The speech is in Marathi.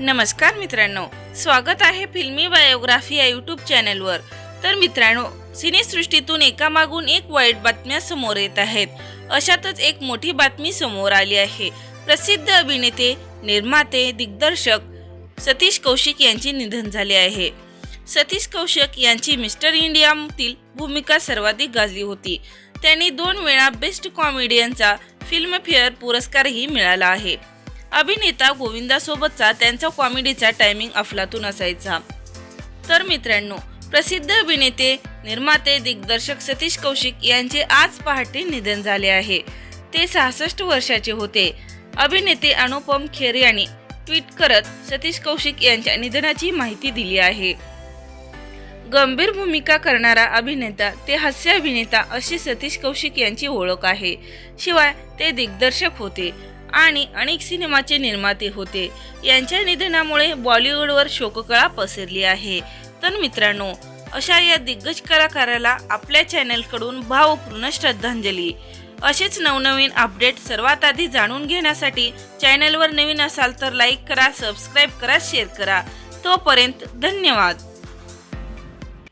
नमस्कार मित्रांनो स्वागत आहे फिल्मी बायोग्राफी या यूट्यूब चॅनलवर. तर मित्रांनो सिनेसृष्टीतून एकामागून एक वाईट बातम्या समोर येत आहेत. अशातच एक मोठी बातमी समोर आली आहे. प्रसिद्ध अभिनेते निर्माते दिग्दर्शक सतीश कौशिक यांचे निधन झाले आहे. सतीश कौशिक यांची मिस्टर इंडियातील भूमिका सर्वाधिक गाजली होती. त्यांनी दोन वेळा बेस्ट कॉमेडियनचा फिल्मफेअर पुरस्कारही मिळाला आहे. अभिनेता गोविंदासोबतचा त्यांचा कॉमेडीचा टायमिंग अफलातून असायचा. तर मित्रांनो प्रसिद्ध अभिनेते निर्माते दिग्दर्शक सतीश कौशिक यांचे आज पहाटे निधन झाले आहे. ते सहासष्ट वर्षाचे होते. अभिनेते अनुपम खेर यांनी ट्विट करत सतीश कौशिक यांच्या निधनाची माहिती दिली आहे. गंभीर भूमिका करणारा अभिनेता ते हास्य अभिनेता अशी सतीश कौशिक यांची ओळख आहे. शिवाय ते दिग्दर्शक होते. आणि अनेक सिनेमाचे निर्माते होते. यांच्या निधनामुळे बॉलिवूडवर शोककळा पसरली आहे. तर मित्रांनो अशा या दिग्गज कलाकाराला आपल्या चॅनलकडून भावपूर्ण श्रद्धांजली. असेच नवनवीन अपडेट सर्वात आधी जाणून घेण्यासाठी चॅनलवर नवीन असाल तर लाईक करा सबस्क्राईब करा शेअर करा. तोपर्यंत धन्यवाद.